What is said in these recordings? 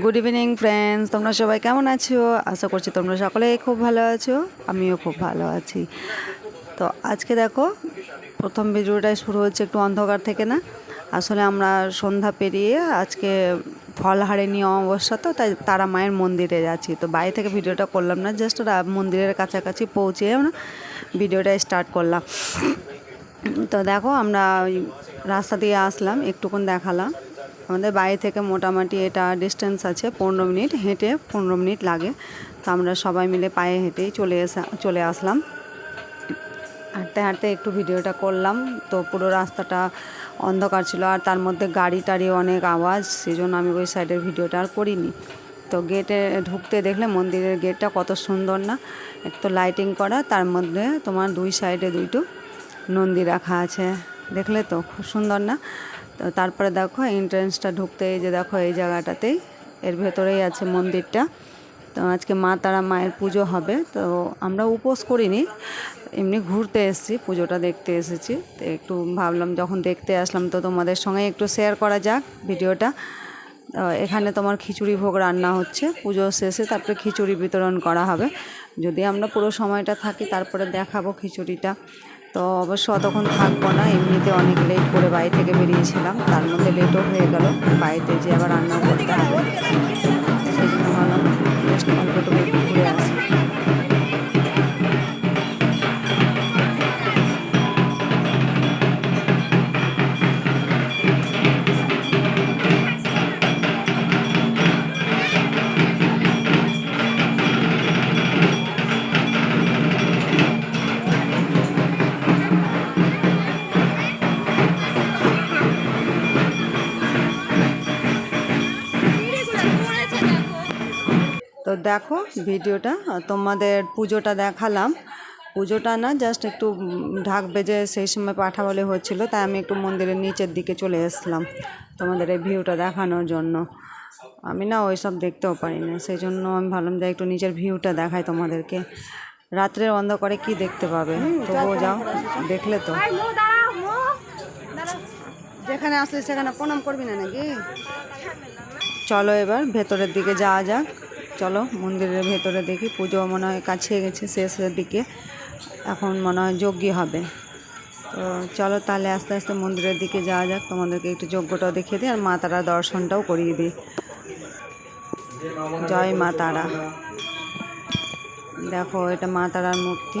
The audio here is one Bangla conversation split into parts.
গুড ইভিনিং ফ্রেন্ডস তোমরা সবাই কেমন আছো? আশা করছি তোমরা সকলেই খুব ভালো আছো। আমিও খুব ভালো আছি। তো আজকে দেখো, প্রথম ভিডিওটাই শুরু হচ্ছে একটু অন্ধকার থেকে না। আসলে আমরা সন্ধ্যা পেরিয়ে আজকে ফলহারিণী অমাবস্যা তো, তাই তারা মায়ের মন্দিরে যাচ্ছি তো বাইরে থেকে ভিডিওটা করলাম না জাস্ট মন্দিরের কাছাকাছি পৌঁছে না, ভিডিওটা স্টার্ট করলাম। তো দেখো, আমরা রাস্তা দিয়ে আসলাম, একটুক্ষণ দেখালাম। আমাদের বাড়ি থেকে মোটামুটি এটা ডিস্টেন্স আছে, পনেরো মিনিট হেঁটে পনেরো মিনিট লাগে। তো আমরা সবাই মিলে পায়ে হেঁটেই চলে এসে, চলে আসলাম। হাঁটতে হাঁটতে একটু ভিডিওটা করলাম, তো পুরো রাস্তাটা অন্ধকার ছিল আর তার মধ্যে গাড়ি টাড়ি অনেক আওয়াজ সেই জন্য আমি ওই সাইডের ভিডিওটা আর করিনি। তো গেটে ঢুকতে দেখলে মন্দিরের গেটটা কত সুন্দর না একটু লাইটিং করা, তার মধ্যে তোমার দুই সাইডে দুইটো নন্দী রাখা আছে। দেখলে তো খুব সুন্দর না? তারপরে দেখো এন্ট্রেন্সটা ঢুকতে এই যে দেখো এই জায়গাটাতেই, এর ভেতরেই আছে মন্দিরটা। তো আজকে মা তারা মায়ের পুজো হবে, তো আমরা উপোস করিনি, এমনি ঘুরতে এসেছি, পুজোটা দেখতে এসেছি। তো একটু ভাবলাম যখন দেখতে আসলাম তো তোমাদের সঙ্গে একটু শেয়ার করা যাক ভিডিওটা। এখানে তোমার খিচুড়ি ভোগ রান্না হচ্ছে, পুজো শেষে তারপরে খিচুড়ি বিতরণ করা হবে। যদি আমরা পুরো সময়টা থাকি তারপরে দেখাবো খিচুড়িটা। তো অবশ্য অতক্ষণ থাকব না, এমনিতে অনেক লেট করে বাড়ি থেকে বেরিয়েছিলাম, তার মধ্যে লেটও হয়ে গেল, বাড়িতে যে আবার রান্না করতে হবে। তো দেখো ভিডিওটা তোমাদের পুজোটা দেখালাম। পুজোটা না জাস্ট একটু ঢাক বেজে সেই সময় পাঠা বলে হচ্ছিল তাই আমি একটু মন্দিরের নিচের দিকে চলে এসলাম তোমাদের এই ভিউটা দেখানোর জন্য। আমি না ওই সব দেখতেও পারি না সেই জন্য আমি ভাবলাম যে একটু নিচের ভিউটা দেখাই তোমাদেরকে। রাত্রের অন্ধকারে কি দেখতে পাবে? তবুও যাও দেখলে তো। যেখানে আসলে সেখানে প্রণাম করবি না নাকি? চলো এবার ভেতরের দিকে যাওয়া যাক। চলো, মন্দিরের ভেতরে দেখি। পুজো মনে হয় কাছে গেছে, শেষের দিকে। এখন মনে হয় যজ্ঞ হবে। তো চলো তাহলে আস্তে আস্তে মন্দিরের দিকে যাওয়া যাক। তোমাদেরকে একটু যজ্ঞটাও দেখিয়ে দিই, আর মা তারা দর্শনটাও করিয়ে দিই। জয় মা তারা। দেখো, এটা মা তারার মূর্তি।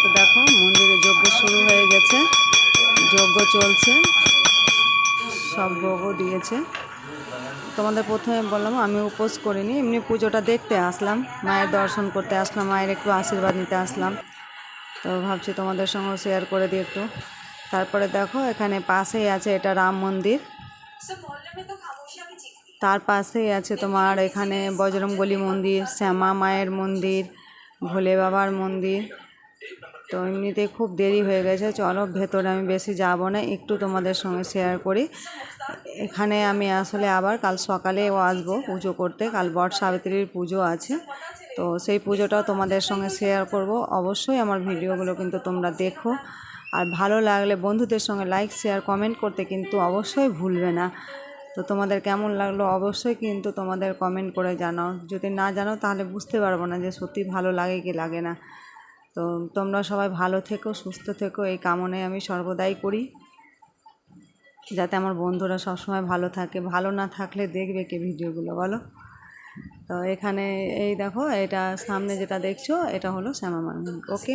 তো দেখো, মন্দিরে যজ্ঞ শুরু হয়ে গেছে। যজ্ঞ চলছে। সব ভোগও দিয়েছে। তোমাদের প্রথমে বললাম, আমি উপোস করিনি, এমনি পুজোটা দেখতে আসলাম। মায়ের দর্শন করতে আসলাম, মায়ের একটু আশীর্বাদ নিতে আসলাম। তো ভাবছি তোমাদের সঙ্গে শেয়ার করে দিই একটু। তারপরে দেখো, এখানে পাশেই আছে এটা রাম মন্দির। তার পাশেই আছে তোমার এখানে বজরংবলী মন্দির, শ্যামা মায়ের মন্দির, ভোলে বাবার মন্দির। তো এমনিতে খুব দেরি হয়ে গেছে। চলো, ভেতরে আমি বেশি যাব না, একটু তোমাদের সঙ্গে শেয়ার করি। এখানে আমি আসলে আবার কাল সকালেও আসব পুজো করতে। কাল বট সাবিত্রীর পুজো আছে। তো সেই পুজোটাও তোমাদের সঙ্গে শেয়ার করব। অবশ্যই আমার ভিডিওগুলো কিন্তু তোমরা দেখো। আর ভালো লাগলে বন্ধুদের সঙ্গে লাইক শেয়ার কমেন্ট করতে কিন্তু অবশ্যই ভুলবে না। তো তোমাদের কেমন লাগল অবশ্যই কিন্তু তোমাদের কমেন্ট করে জানাও। যদি না জানো তাহলে বুঝতে পারব না যে সত্যি ভালো লাগে কি লাগে না। তো তোমরা সবাই ভালো থেকো, সুস্থ থেকো, এই কামনাই আমি সর্বদাই করি। যাতে আমার বন্ধুরা সবসময় ভালো থাকে, ভালো না থাকলে দেখবে কে ভিডিওগুলো, বলো? তো এখানে এই দেখো, এটা সামনে যেটা দেখছ, এটা হলো শ্যামা ওকে